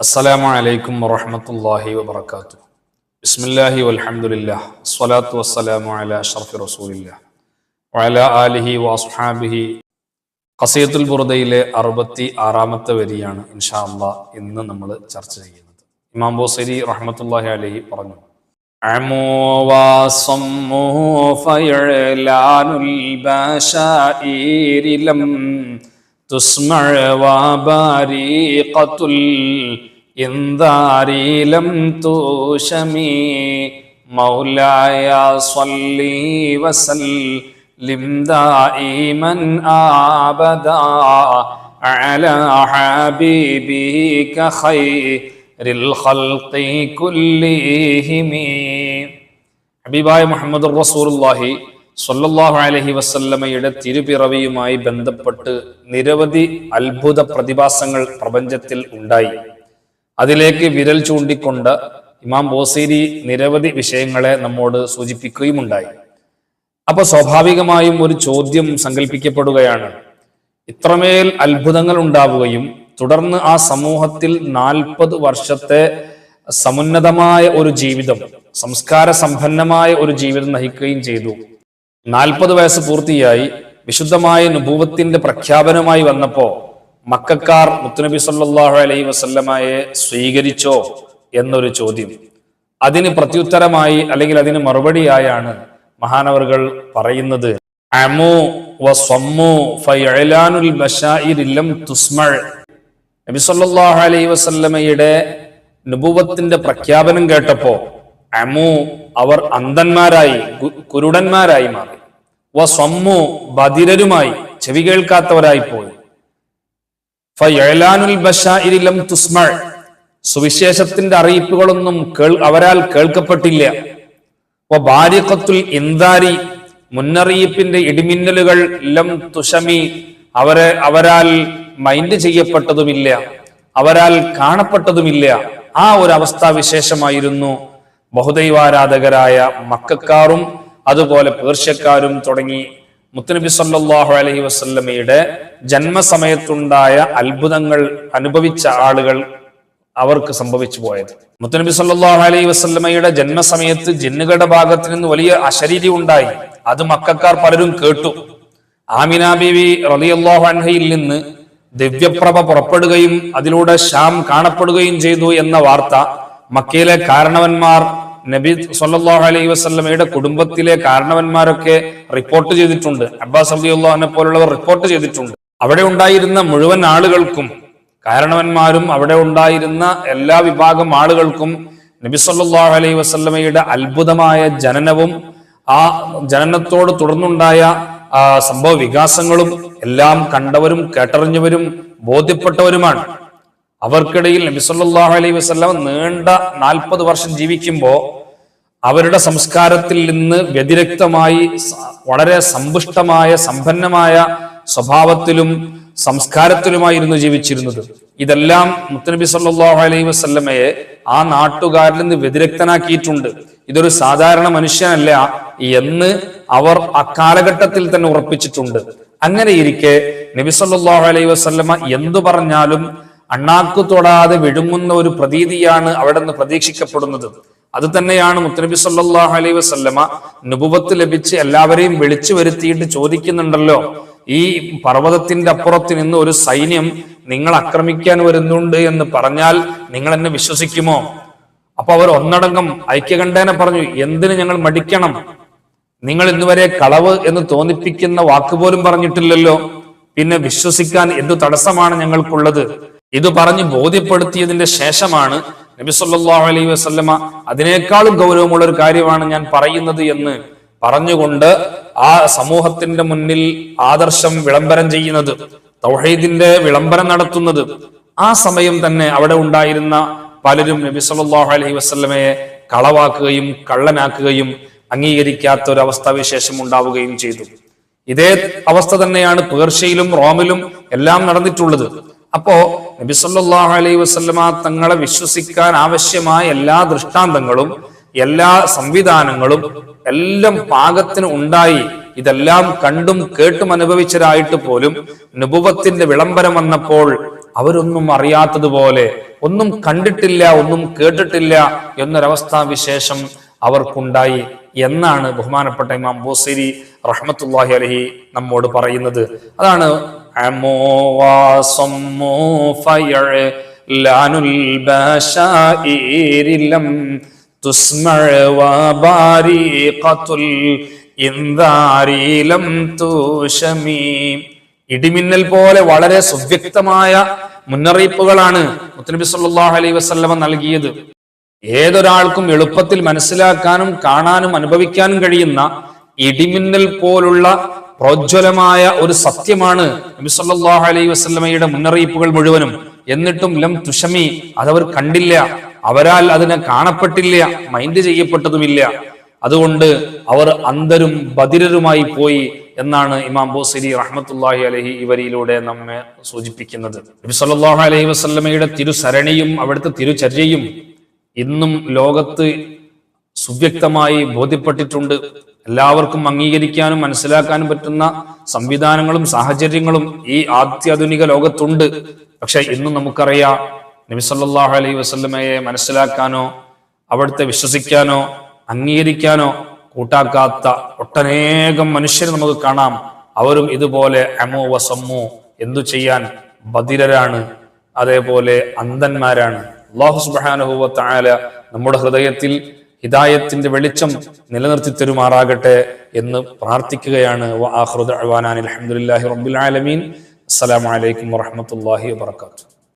അസ്സലാമു അലൈക്കും വറഹമത്തല്ലാഹി വബർക്കാത്തു ബിസ്മില്ലാഹി വൽഹംദുലില്ലാ സ്വലാത്തു വസ്സലാമു അല അഷ്റഫി റസൂലില്ല വഅല ആലിഹി വസ്ഹാബിഹി ഖസീത്തുൽ ബുർദയിലെ അറുപത്തി ആറാമത്തെ വരിയാണ് ഇൻഷാ അല്ലാ ഇന്ന് നമ്മൾ ചർച്ച ചെയ്യുന്നത്. ഇമാം ബോസരി റഹ്മത്തുല്ലാഹി അലൈഹി പറഞ്ഞു. അമോവാസം تسمع وباريقة الإنذار لم تشمي مولاي صلي وسلم دائما أبدا على حبيبك خير الخلق كلهم حبيباي محمد رسول الله സ്വല്ലല്ലാഹു അലഹി വസല്ലമയുടെ തിരുപിറവിയുമായി ബന്ധപ്പെട്ട് നിരവധി അത്ഭുത പ്രതിഭാസങ്ങൾ പ്രപഞ്ചത്തിൽ ഉണ്ടായി. അതിലേക്ക് വിരൽ ചൂണ്ടിക്കൊണ്ട് ഇമാം ബോസീരി നിരവധി വിഷയങ്ങളെ നമ്മോട് സൂചിപ്പിക്കുകയുമുണ്ടായി. അപ്പൊ സ്വാഭാവികമായും ഒരു ചോദ്യം സങ്കല്പിക്കപ്പെടുകയാണ് ഇത്രമേൽ അത്ഭുതങ്ങൾ ഉണ്ടാവുകയും തുടർന്ന് ആ സമൂഹത്തിൽ നാൽപ്പത് വർഷത്തെ സമുന്നതമായ ഒരു ജീവിതം സംസ്കാര സമ്പന്നമായ ഒരു ജീവിതം നയിക്കുകയും ചെയ്തു. നാൽപ്പത് വയസ്സ് പൂർത്തിയായി വിശുദ്ധമായ നുഭൂവത്തിന്റെ പ്രഖ്യാപനമായി വന്നപ്പോ മക്കാർ മുത്തുനബി സല്ലാഹു അലൈ വസല്ലമയെ സ്വീകരിച്ചോ എന്നൊരു ചോദ്യം. അതിന് പ്രത്യുത്തരമായി അല്ലെങ്കിൽ അതിന് മറുപടിയായാണ് മഹാനവറുകൾ പറയുന്നത്. അമു നബി സല്ലാഹു അലൈഹി വസല്ലമയുടെ നുഭൂവത്തിന്റെ പ്രഖ്യാപനം കേട്ടപ്പോ അമു അവർ അന്ധന്മാരായി കുരുടന്മാരായി മാറി. വ സ്വമ്മു ബധിരരുമായി ചെവി കേൾക്കാത്തവരായി പോയി. ലം തുസ്മഅ സുവിശേഷത്തിന്റെ അറിയിപ്പുകളൊന്നും കേൾ അവരാൽ കേൾക്കപ്പെട്ടില്ല. ബാരിഖത്തുൽ ഇന്ദാരി മുന്നറിയിപ്പിന്റെ ഇടിമിന്നലുകൾ ലം തുഷമി അവരെ അവരാൽ മൈൻഡ് ചെയ്യപ്പെട്ടതുമില്ല അവരാൽ കാണപ്പെട്ടതുമില്ല. ആ ഒരു അവസ്ഥാവിശേഷമായിരുന്നു ബഹുദൈവാരാധകരായ മക്കാരും അതുപോലെ പേർഷ്യക്കാരും തുടങ്ങി മുത്തനബി സല്ലാഹു അലഹി വസല്ലമയുടെ ജന്മസമയത്തുണ്ടായ അത്ഭുതങ്ങൾ അനുഭവിച്ച ആളുകൾ അവർക്ക് സംഭവിച്ചു പോയത്. മുത്തനബി സല്ലാഹു അലൈഹി വസല്ലമയുടെ ജന്മസമയത്ത് ജിന്നുകളുടെ ഭാഗത്ത് നിന്ന് വലിയ അശരീരി ഉണ്ടായി. അത് മക്കാർ പലരും കേട്ടു. ആമിന ബീവി റളിയല്ലാഹു അൻഹയിൽ നിന്ന് ദിവ്യപ്രഭ പുറപ്പെടുകയും അതിലൂടെ ശ്യാം കാണപ്പെടുകയും ചെയ്തു എന്ന വാർത്ത മക്കയിലെ കാരണവന്മാർ നബി സല്ലല്ലാഹു അലൈഹി വസ്ലമയുടെ കുടുംബത്തിലെ കാരണവന്മാരൊക്കെ റിപ്പോർട്ട് ചെയ്തിട്ടുണ്ട്. അബ്ബാസ് റളിയല്ലാഹുവിനെ പോലുള്ളവർ റിപ്പോർട്ട് ചെയ്തിട്ടുണ്ട്. അവിടെ ഉണ്ടായിരുന്ന മുഴുവൻ ആളുകൾക്കും കാരണവന്മാരും അവിടെ ഉണ്ടായിരുന്ന എല്ലാ വിഭാഗം ആളുകൾക്കും നബി സല്ലല്ലാഹു അലൈഹി വസ്ലമയുടെ അത്ഭുതമായ ജനനവും ആ ജനനത്തോട് തുടർന്നുണ്ടായ സംഭവ വികാസങ്ങളും എല്ലാം കണ്ടവരും കേട്ടറിഞ്ഞവരും ബോധ്യപ്പെട്ടവരുമാണ്. അവർക്കിടയിൽ നബി സല്ലല്ലാഹു അലൈഹി വസല്ലം നീണ്ട നാൽപ്പത് വർഷം ജീവിക്കുമ്പോൾ അവരുടെ സംസ്കാരത്തിൽ നിന്ന് വ്യതിരക്തമായി വളരെ സമ്പുഷ്ടമായ സമ്പന്നമായ സ്വഭാവത്തിലും സംസ്കാരത്തിലുമായിരുന്നു ജീവിച്ചിരുന്നത്. ഇതെല്ലാം മുത്തനബി സല്ലാഹു അലൈഹി വസ്ലമയെ ആ നാട്ടുകാരിൽ നിന്ന് വ്യതിരക്തനാക്കിയിട്ടുണ്ട്. ഇതൊരു സാധാരണ മനുഷ്യനല്ല എന്ന് അവർ അക്കാലഘട്ടത്തിൽ തന്നെ ഉറപ്പിച്ചിട്ടുണ്ട്. അങ്ങനെ ഇരിക്കെ നബി സല്ലല്ലാഹു അലൈഹി വസല്ലമ എന്തു പറഞ്ഞാലും അണ്ണാക്കു തൊടാതെ വിഴുങ്ങുന്ന ഒരു പ്രതീതിയാണ് അവിടെ നിന്ന് പ്രതീക്ഷിക്കപ്പെടുന്നത്. അത് തന്നെയാണ് മുത്തനബി സല്ലാഹു അലൈഹി വസല്ലമ നുപുവത്ത് ലഭിച്ച് എല്ലാവരെയും വിളിച്ചു വരുത്തിയിട്ട് ചോദിക്കുന്നുണ്ടല്ലോ. ഈ പർവതത്തിന്റെ അപ്പുറത്ത് നിന്ന് ഒരു സൈന്യം നിങ്ങൾ ആക്രമിക്കാൻ വരുന്നുണ്ട് എന്ന് പറഞ്ഞാൽ നിങ്ങൾ എന്നെ വിശ്വസിക്കുമോ? അപ്പൊ അവർ ഒന്നടങ്കം ഐക്യകണ്ഠേന പറഞ്ഞു എന്തിന് ഞങ്ങൾ മടിക്കണം? നിങ്ങൾ ഇന്നുവരെ കളവ് എന്ന് തോന്നിപ്പിക്കുന്ന വാക്കുപോലും പറഞ്ഞിട്ടില്ലല്ലോ. പിന്നെ വിശ്വസിക്കാൻ എന്തു തടസ്സമാണ് ഞങ്ങൾക്കുള്ളത്? ഇത് പറഞ്ഞ് ബോധ്യപ്പെടുത്തിയതിന്റെ ശേഷമാണ് നബി സല്ലല്ലാഹു അലൈഹി വസല്ലമ അതിനേക്കാളും ഗൗരവമുള്ള ഒരു കാര്യമാണ് ഞാൻ പറയുന്നത് എന്ന് പറഞ്ഞുകൊണ്ട് ആ സമൂഹത്തിന്റെ മുന്നിൽ ആദർശം വിളംബരം ചെയ്യുന്നത് തൗഹീദിന്റെ വിളംബരം നടത്തുന്നത്. ആ സമയം തന്നെ അവിടെ ഉണ്ടായിരുന്ന പലരും നബി സല്ലല്ലാഹു അലൈഹി വസല്ലമയെ കളവാക്കുകയും കള്ളനാക്കുകയും അംഗീകരിക്കാത്ത ഒരു അവസ്ഥാവിശേഷം ഉണ്ടാവുകയും ചെയ്തു. ഇതേ അവസ്ഥ തന്നെയാണ് പേർഷ്യയിലും റോമിലും എല്ലാം നടന്നിട്ടുള്ളത്. അപ്പോ നബി സല്ലല്ലാഹു അലൈഹി വസല്ലമ തങ്ങളെ വിശ്വസിക്കാൻ ആവശ്യമായ എല്ലാ ദൃഷ്ടാന്തങ്ങളും എല്ലാ സംവിധാനങ്ങളും എല്ലാം പാകത്തിന് ഉണ്ടായി. ഇതെല്ലാം കണ്ടും കേട്ടും അനുഭവിച്ചതായിട്ട് പോലും നുപുവത്തിന്റെ വിളംബരം വന്നപ്പോൾ അവരൊന്നും അറിയാത്തതുപോലെ ഒന്നും കണ്ടിട്ടില്ല ഒന്നും കേട്ടിട്ടില്ല എന്നൊരവസ്ഥാ വിശേഷം അവർക്കുണ്ടായി എന്നാണ് ബഹുമാനപ്പെട്ട ഇമാം ബോസിരി റഹ്മത്തുല്ലാഹി അലഹി നമ്മോട് പറയുന്നത്. അതാണ് ഇടിമിന്നൽ പോലെ വളരെ സുവ്യക്തമായ മുന്നറിയിപ്പുകളാണ് മുത്തനബി സല്ലല്ലാഹു അലൈ വസ്ലമ നൽകിയത്. ഏതൊരാൾക്കും എളുപ്പത്തിൽ മനസ്സിലാക്കാനും കാണാനും അനുഭവിക്കാനും കഴിയുന്ന ഇടിമിന്നൽ പോലുള്ള പ്രോജ്വലമായ ഒരു സത്യമാണ് നബി സല്ലല്ലാഹു അലൈഹി വസല്ലമയുടെ മുന്നറിയിപ്പുകൾ മുഴുവനും. എന്നിട്ടും ലം തുഷമി അതവർ കണ്ടില്ല. അവരാൽ അതിനെ കാണപ്പെട്ടില്ല മൈൻഡ് ചെയ്യപ്പെട്ടതുമില്ല. അതുകൊണ്ട് അവർ അന്തരും ബദിരരുമായി പോയി എന്നാണ് ഇമാം ബോസിരി റഹ്മത്തുല്ലാഹി അലഹി ഇവരിലൂടെ നമ്മെ സൂചിപ്പിക്കുന്നത്. നബി അലൈഹി വസ്ലമയുടെ തിരുസരണിയും അവിടുത്തെ തിരുചര്യയും ഇന്നും ലോകത്ത് സുവ്യക്തമായി ബോധ്യപ്പെട്ടിട്ടുണ്ട്. എല്ലാവർക്കും അംഗീകരിക്കാനും മനസ്സിലാക്കാനും പറ്റുന്ന സംവിധാനങ്ങളും സാഹചര്യങ്ങളും ഈ ആത്യാധുനിക ലോകത്തുണ്ട്. പക്ഷെ ഇന്നും നമുക്കറിയാം നബി സല്ലല്ലാഹു അലൈഹി വസല്ലമയെ മനസ്സിലാക്കാനോ അവിടുത്തെ വിശ്വസിക്കാനോ അംഗീകരിക്കാനോ കൂട്ടാക്കാത്ത ഒട്ടനേകം മനുഷ്യരെ നമുക്ക് കാണാം. അവരും ഇതുപോലെ അമോ വസമ്മോ എന്തു ചെയ്യാൻ ബദിരരാണ് അതേപോലെ അന്ധന്മാരാണ്. അള്ളാഹു തആല നമ്മുടെ ഹൃദയത്തിൽ ഹിദായത്തിന്റെ വെളിച്ചം നിലനിർത്തി തരുമാറാകട്ടെ എന്ന് പ്രാർത്ഥിക്കുകയാണ്. വ ആഖിറു ദഅ്വാനാ അനിൽ ഹംദുലില്ലാഹി